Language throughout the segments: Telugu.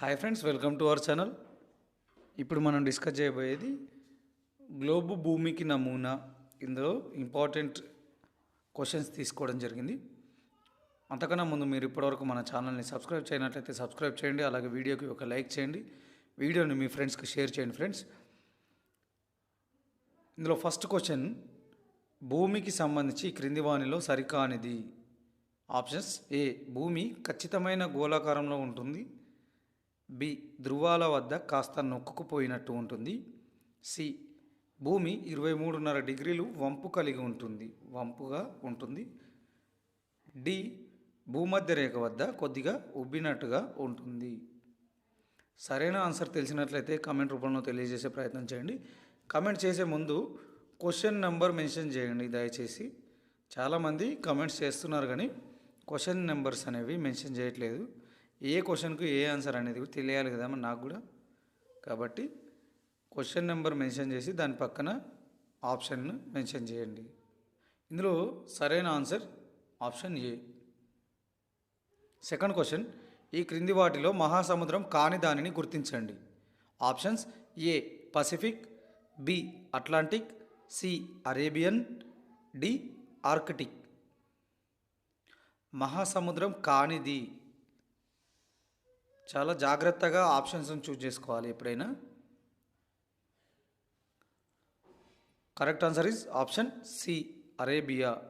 Hi friends welcome to our channel ఇప్పుడు మనం డిస్కస్ చేయబోయేది గ్లోబు భూమికి నమూనా. ఇందులో ఇంపార్టెంట్ క్వశ్చన్స్ తీసుకోవడం జరిగింది. అంతకన్నా ముందు మీరు ఇప్పటివరకు మన ఛానల్ని సబ్స్క్రైబ్ చేయనట్లయితే సబ్స్క్రైబ్ చేయండి. అలాగే వీడియోకి ఒక లైక్ చేయండి. వీడియోని మీ ఫ్రెండ్స్కి షేర్ చేయండి ఫ్రెండ్స్ ఇందులో ఫస్ట్ క్వశ్చన్ భూమికి సంబంధించి క్రింది వాణిలో సరికానిది. ఆప్షన్స్ ఏ భూమి ఖచ్చితమైన గోళాకారంలో ఉంటుంది. బి ధృవాల వద్ద కాస్త నొక్కుకుపోయినట్టు ఉంటుంది. సి భూమి ఇరవై మూడున్నర డిగ్రీలు వంపు కలిగి ఉంటుంది. వంపుగా ఉంటుంది. డి భూమధ్య రేఖ వద్ద కొద్దిగా ఉబ్బినట్టుగా ఉంటుంది. సరైన ఆన్సర్ తెలిసినట్లయితే కామెంట్ రూపంలో తెలియజేసే ప్రయత్నం చేయండి. కామెంట్ చేసే ముందు క్వశ్చన్ నెంబర్ మెన్షన్ చేయండి దయచేసి. చాలామంది కామెంట్స్ చేస్తున్నారు కానీ క్వశ్చన్ నెంబర్స్ అనేవి మెన్షన్ చేయట్లేదు. ఏ క్వశ్చన్కు ఏ ఆన్సర్ అనేది కూడా తెలియాలి కదా నాకు కూడా. కాబట్టి క్వశ్చన్ నెంబర్ మెన్షన్ చేసి దాని పక్కన ఆప్షన్ను మెన్షన్ చేయండి. ఇందులో సరైన answer option A. Second question ఈ క్రింది వాటిలో మహాసముద్రం కాని దానిని గుర్తించండి. Options A Pacific B Atlantic C Arabian D Arctic. మహాసముద్రం కానిది. చాలా జాగ్రత్తగా ఆప్షన్స్ చూస్ చేసుకోవాలి ఎప్పుడైనా. Correct answer is option C Arabia.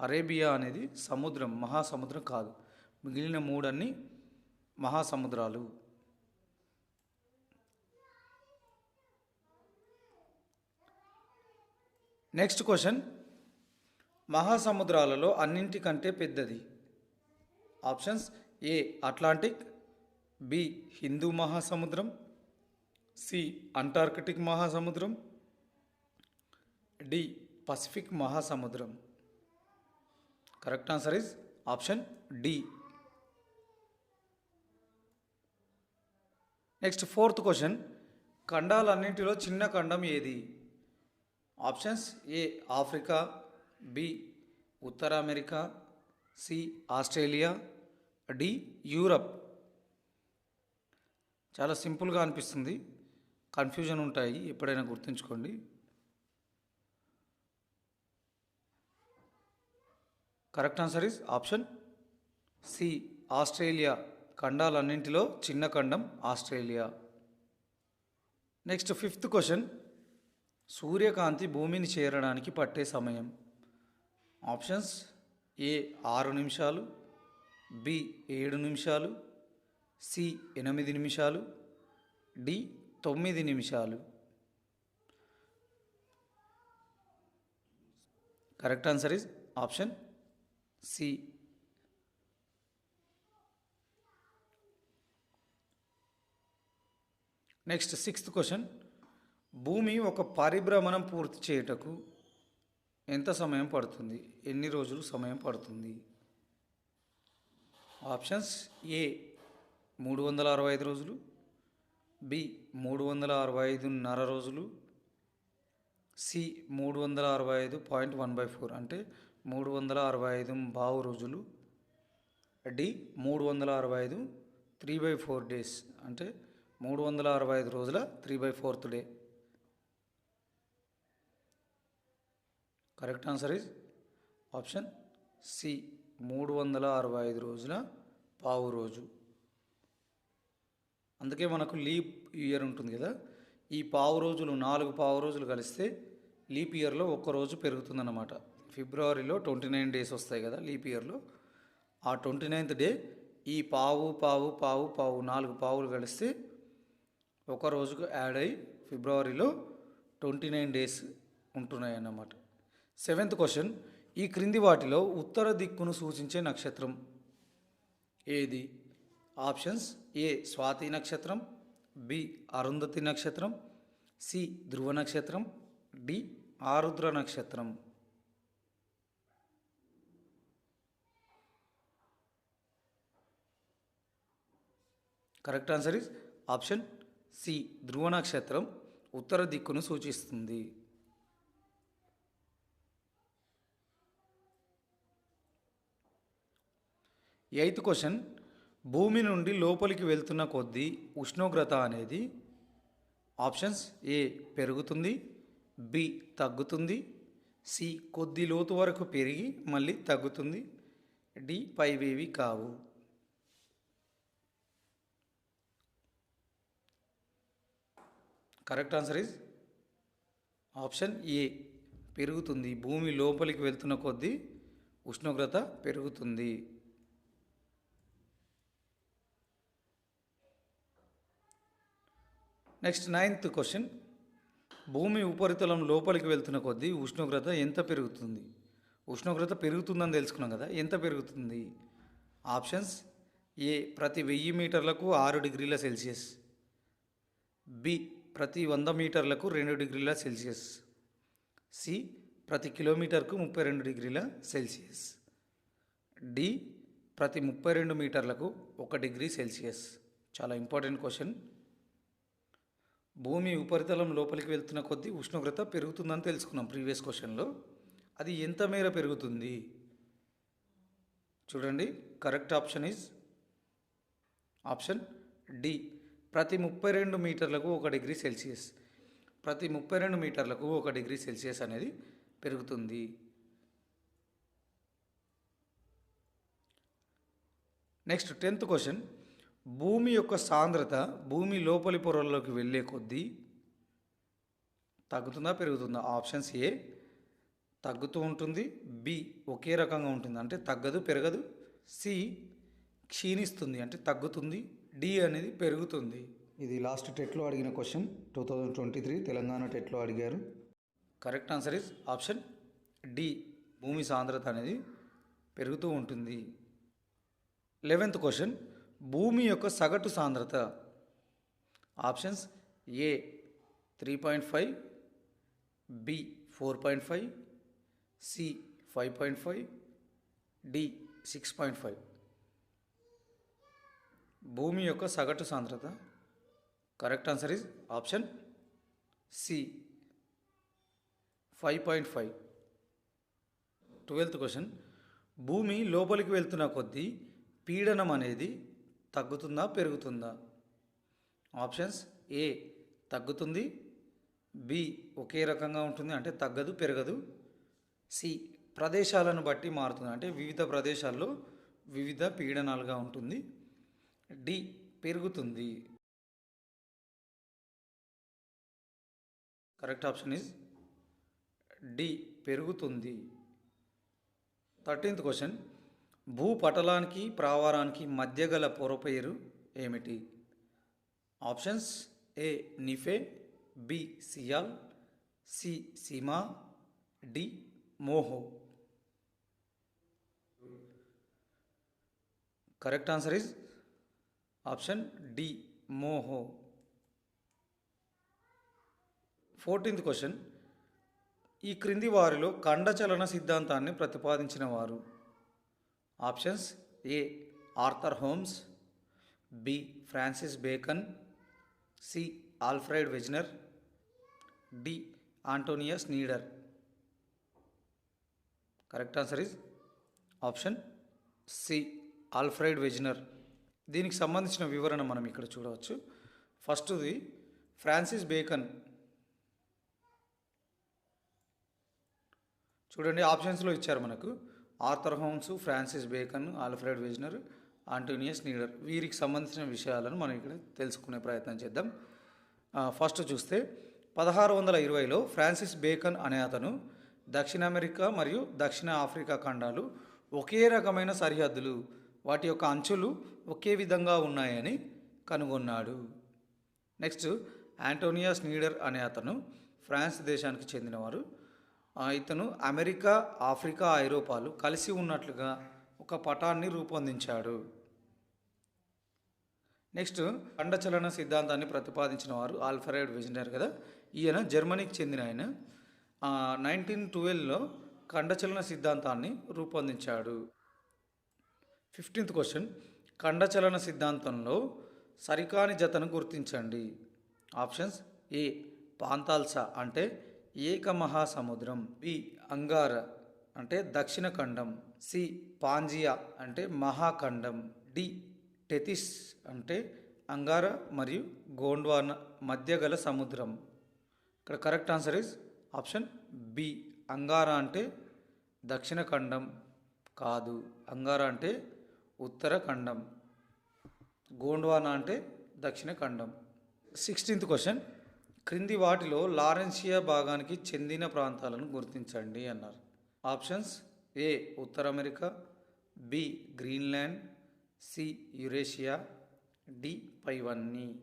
Arabia అనేది సముద్రం మహాసముద్రం కాదు. మిగిలిన మూడన్ని మహాసముద్రాలు. నెక్స్ట్ క్వశ్చన్ మహాసముద్రాలలో అన్నింటికంటే పెద్దది. Options A Atlantic B Hindu మహాసముద్రం సి అంటార్కిటిక్ మహాసముద్రం డి పసిఫిక్ మహాసముద్రం. Correct answer is option D. Next fourth question ఖండాలన్నింటిలో చిన్న ఖండం ఏది? Options A Africa B Uttara America C Australia D Europe. చాలా సింపుల్గా అనిపిస్తుంది. కన్ఫ్యూజన్ ఉంటాయి. ఎప్పుడైనా గుర్తుంచుకోండి. Correct answer is option C Australia. ఖండాలన్నింటిలో చిన్న ఖండం ఆస్ట్రేలియా. Next fifth question. సూర్యకాంతి భూమిని చేరడానికి పట్టే సమయం. ఆప్షన్స్ ఏ ఆరు నిమిషాలు బి ఏడు నిమిషాలు సి ఎనిమిది నిమిషాలు డి తొమ్మిది నిమిషాలు. Correct answer is option C. Next sixth question. భూమి ఒక పరిభ్రమణం పూర్తి చేయుటకు ఎంత సమయం పడుతుంది? ఎన్ని రోజులు సమయం పడుతుంది? Options A. మూడు వందల అరవై ఐదు రోజులు బి మూడు వందల అరవై ఐదున్నర రోజులు సి మూడు వందల అరవై ఐదు పాయింట్ వన్ బై ఫోర్ అంటే మూడు వందల అరవై ఐదు బావు రోజులు డి మూడు వందల అరవై ఐదు త్రీ బై ఫోర్ డేస్ అంటే మూడు వందల అరవై ఐదు రోజుల three by fourth day. Correct answer is option C మూడు వందల అరవై ఐదు రోజుల పావు రోజు. అందుకే మనకు లీప్ ఇయర్ ఉంటుంది కదా. ఈ పావు రోజులు నాలుగు పావు రోజులు కలిస్తే లీప్ ఇయర్లో ఒక్క రోజు పెరుగుతుందన్నమాట. ఫిబ్రవరిలో ట్వంటీ నైన్ డేస్ వస్తాయి కదా లీప్ ఇయర్లో. ఆ ట్వంటీ నైన్త్ డే ఈ పావు పావు పావు పావు నాలుగు పావులు కలిస్తే ఒక రోజుకు యాడ్ అయ్యి ఫిబ్రవరిలో ట్వంటీ నైన్ డేస్ ఉంటున్నాయి అన్నమాట సెవెంత్ క్వశ్చన్. ఈ క్రింది వాటిలో ఉత్తర దిక్కును సూచించే నక్షత్రం ఏది? ఆప్షన్స్ ఏ స్వాతి నక్షత్రం బి అరుంధతి నక్షత్రం సి ధ్రువ నక్షత్రం డి ఆరుద్ర నక్షత్రం. Correct answer is option C ధ్రువ నక్షత్రం ఉత్తర దిక్కును సూచిస్తుంది. ఎయిత్ క్వశ్చన్ భూమి నుండి లోపలికి వెళ్తున్న కొద్దీ ఉష్ణోగ్రత అనేది ఆప్షన్స్ ఏ పెరుగుతుంది బి తగ్గుతుంది సి కొద్ది లోతు వరకు పెరిగి మళ్ళీ తగ్గుతుంది డి పైవేవి కావు. Correct answer is option A పెరుగుతుంది. భూమి లోపలికి వెళ్తున్న కొద్దీ ఉష్ణోగ్రత పెరుగుతుంది. నెక్స్ట్ నైన్త్ క్వశ్చన్ భూమి ఉపరితలం లోపలికి వెళ్తున్న కొద్దీ ఉష్ణోగ్రత ఎంత పెరుగుతుంది? ఉష్ణోగ్రత పెరుగుతుందని తెలుసుకున్నాం కదా ఎంత పెరుగుతుంది? ఆప్షన్స్ ఏ ప్రతి వెయ్యి మీటర్లకు ఆరు డిగ్రీల సెల్సియస్. బి ప్రతి వంద మీటర్లకు రెండు డిగ్రీల సెల్సియస్. సి ప్రతి కిలోమీటర్కు ముప్పై రెండు డిగ్రీల సెల్సియస్. డి ప్రతి ముప్పై రెండు మీటర్లకు ఒక డిగ్రీ సెల్సియస్. చాలా ఇంపార్టెంట్ క్వశ్చన్. భూమి ఉపరితలం లోపలికి వెళ్తున్న కొద్దీ ఉష్ణోగ్రత పెరుగుతుందని తెలుసుకున్నాం ప్రీవియస్ క్వశ్చన్లో. అది ఎంత మేర పెరుగుతుంది? చూడండి correct option is option D. ప్రతి ముప్పై రెండు మీటర్లకు ఒక డిగ్రీ సెల్సియస్. ప్రతి ముప్పై రెండు మీటర్లకు ఒక డిగ్రీ సెల్సియస్ అనేది పెరుగుతుంది. Next tenth question. భూమి యొక్క సాంద్రత భూమి లోపలి పొరల్లోకి వెళ్ళే కొద్దీ తగ్గుతుందా పెరుగుతుందా? Options A. తగ్గుతూ ఉంటుంది. బి ఒకే రకంగా ఉంటుంది. అంటే తగ్గదు పెరగదు. సి క్షీణిస్తుంది. అంటే తగ్గుతుంది. డి అనేది పెరుగుతుంది. ఇది లాస్ట్ టెట్లో అడిగిన question. Two thousand twenty three Telangana టెట్లో అడిగారు. Correct answer is option D. భూమి సాంద్రత అనేది పెరుగుతూ ఉంటుంది. Eleventh question. భూమి యొక్క సగటు సాంద్రత. Options A three point five B four point five C five point five D six point five భూమి యొక్క సగటు సాంద్రత. Correct answer is option C five point five twelfth question భూమి లోపలికి వెళ్తున్న కొద్దీ పీడనం అనేది తగ్గుతుందా పెరుగుతుందా? ఆప్షన్స్ ఏ తగ్గుతుంది. బి ఒకే రకంగా ఉంటుంది అంటే తగ్గదు పెరగదు. సి ప్రదేశాలను బట్టి మారుతుంది అంటే వివిధ ప్రదేశాల్లో వివిధ పీడనాలుగా ఉంటుంది. డి పెరుగుతుంది. కరెక్ట్ ఆప్షన్ ఇస్ డి పెరుగుతుంది. Thirteenth question. భూపటలానికి ప్రావారానికి మధ్య గల పొరపేరు ఏమిటి? Options A. Nife B. Sial C. Sima D. Moho. Correct answer is option D. Moho. Fourteenth question. ఈ క్రింది వారిలో ఖండచలన సిద్ధాంతాన్ని ప్రతిపాదించిన వారు. Options A Arthur Holmes B Francis Bacon C Alfred Wegener D Antonius Snider correct answer is option C Alfred Wegener. దీనికి సంబంధించిన వివరణ మనం ఇక్కడ చూడవచ్చు. ఫస్ట్ది ఫ్రాన్సిస్ బేకన్. చూడండి ఆప్షన్స్లో ఇచ్చారు మనకు. Arthur Holmes Francis Bacon Alfred Wegener Antonius Snider. వీరికి సంబంధించిన విషయాలను మనం ఇక్కడ తెలుసుకునే ప్రయత్నం చేద్దాం. ఫస్ట్ చూస్తే పదహారు వందల ఇరవైలో ఫ్రాన్సిస్ బేకన్ అనే అతను దక్షిణ అమెరికా మరియు దక్షిణ ఆఫ్రికా ఖండాలు ఒకే రకమైన సరిహద్దులు వాటి యొక్క అంచులు ఒకే విధంగా ఉన్నాయని కనుగొన్నాడు. నెక్స్ట్ యాంటోనియాస్ నీడర్ అనే అతను ఫ్రాన్స్ దేశానికి చెందినవారు. ఇతను అమెరికా ఆఫ్రికా ఐరోపాలు కలిసి ఉన్నట్లుగా ఒక పటాన్ని రూపొందించాడు. నెక్స్ట్ ఖండచలన సిద్ధాంతాన్ని ప్రతిపాదించిన వారు ఆల్ఫరెడ్ విజనర్ కదా? ఈయన జర్మనీకి చెందిన ఆయన. నైన్టీన్ ట్వెల్వ్లో ఖండచలన సిద్ధాంతాన్ని రూపొందించాడు. Fifteenth question. ఖండచలన సిద్ధాంతంలో సరికాని జతను గుర్తించండి. ఆప్షన్స్ ఏ పాంతాల్సా అంటే ఏక మహాసముద్రం బి అంగార అంటే దక్షిణ ఖండం సి పాంజియా అంటే మహాఖండం డి టెతిస్ అంటే అంగార మరియు గోండ్వాన మధ్య గల సముద్రం. ఇక్కడ correct answer is option B. Angara అంటే దక్షిణ ఖండం కాదు. అంగార అంటే ఉత్తర ఖండం. గోండ్వానా అంటే దక్షిణ ఖండం. Sixteenth question. క్రింది వాటిలో లారెన్షియా భాగానికి చెందిన ప్రాంతాలను గుర్తించండి అన్నారు. Options A Uttara America B Greenland C Eurasia D పైవన్నీ.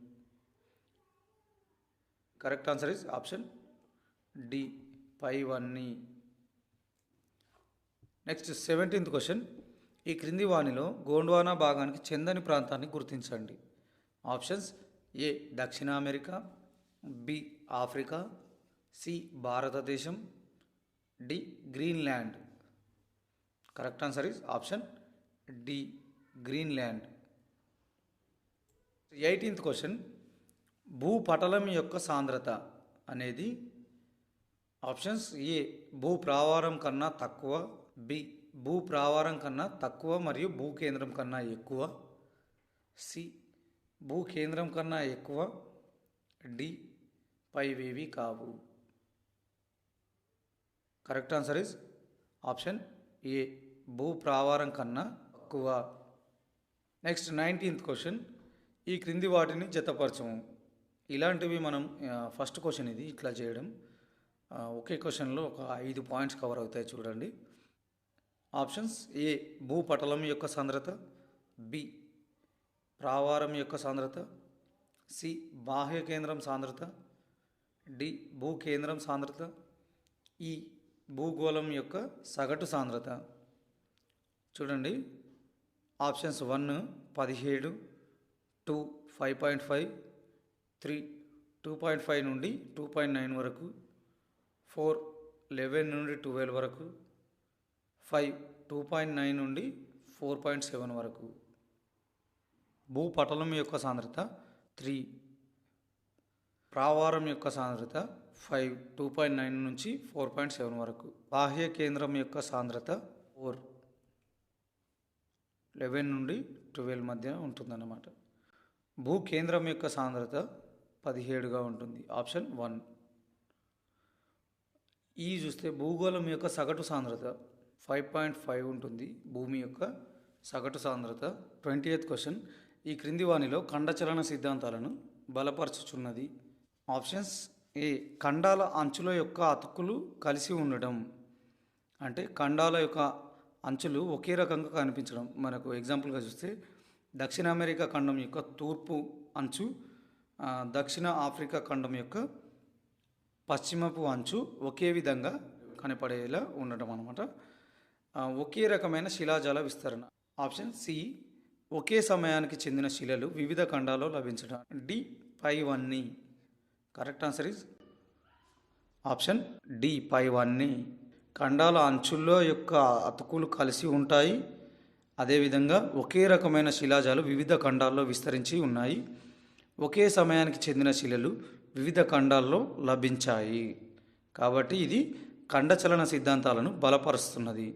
Correct answer is option D పైవన్నీ. Next seventeenth question. ఈ క్రింది వాణిలో గోండ్వానా భాగానికి చెందని ప్రాంతాన్ని గుర్తించండి. ఆప్షన్స్ ఏ దక్షిణ అమెరికా బి ఆఫ్రికా సి భారతదేశం D Greenland correct answer is option D Greenland eighteenth question. భూపటలం యొక్క సాంద్రత అనేది ఆప్షన్స్ ఏ. భూ ప్రావారం కన్నా తక్కువ బి. భూ ప్రావారం కన్నా తక్కువ మరియు భూ కేంద్రం కన్నా ఎక్కువ సి. భూ కేంద్రం కన్నా ఎక్కువ డి. పైవేవి కావు. Correct answer is option A భూ ప్రావారం కన్నా తక్కువ నెక్స్ట్ నైన్టీన్త్ క్వశ్చన్ ఈ క్రింది వాటిని జతపరచము. ఇలాంటివి మనం ఫస్ట్ క్వశ్చన్ ఇది ఇట్లా చేయడం. ఒకే క్వశ్చన్లో ఒక ఐదు పాయింట్స్ కవర్ అవుతాయి చూడండి. ఆప్షన్స్ ఏ భూపటలం యొక్క సాంద్రత. బి ప్రావారం యొక్క సాంద్రత. సి బాహ్య కేంద్రం సాంద్రత. డి భూ కేంద్రం సాంద్రత ఈ భూగోళం యొక్క సగటు సాంద్రత. చూడండి. ఆప్షన్స్ వన్ పదిహేడు two five point five three two point five నుండి టూ పాయింట్ నైన్ వరకు ఫోర్ లెవెన్ నుండి ట్వెల్వ్ వరకు ఫైవ్ టూ పాయింట్ నైన్ నుండి ఫోర్ పాయింట్ సెవెన్ వరకు. భూపటలం యొక్క సాంద్రత త్రీ ప్రావారం యొక్క సాంద్రత ఫైవ్ టూ పాయింట్ నైన్ నుంచి ఫోర్ పాయింట్ సెవెన్ వరకు. బాహ్య కేంద్రం యొక్క సాంద్రత ఫోర్. లెవెన్ నుండి ట్వెల్వ్ మధ్య ఉంటుందన్నమాట. భూ కేంద్రం యొక్క సాంద్రత పదిహేడుగా ఉంటుంది. Option one. ఈ చూస్తే భూగోళం యొక్క సగటు సాంద్రత ఫైవ్ పాయింట్ ఫైవ్ ఉంటుంది. భూమి యొక్క సగటు సాంద్రత ట్వంటీ ఎయిత్ క్వశ్చన్. ఈ క్రింది వాణిలో ఖండచలన సిద్ధాంతాలను బలపరచుచున్నది ఆప్షన్స్ ఏ ఖండాల అంచుల యొక్క అతుకులు కలిసి ఉండడం. అంటే ఖండాల యొక్క అంచులు ఒకే రకంగా కనిపించడం. మనకు ఎగ్జాంపుల్గా చూస్తే దక్షిణ అమెరికా ఖండం యొక్క తూర్పు అంచు దక్షిణ ఆఫ్రికా ఖండం యొక్క పశ్చిమపు అంచు ఒకే విధంగా కనపడేలా ఉండడం అనమాట ఒకే రకమైన శిలాజాల విస్తరణ. ఆప్షన్ సి ఒకే సమయానికి చెందిన శిలలు వివిధ ఖండాల్లో లభించడం డి పైవన్నీ. Correct answer is option D పైవన్నీ ఖండాల అంచుల్లో యొక్క అతుకులు కలిసి ఉంటాయి. అదేవిధంగా ఒకే రకమైన శిలాజాలు వివిధ ఖండాల్లో విస్తరించి ఉన్నాయి. ఒకే సమయానికి చెందిన శిలలు వివిధ ఖండాల్లో లభించాయి. కాబట్టి ఇది ఖండచలన సిద్ధాంతాలను బలపరుస్తున్నది.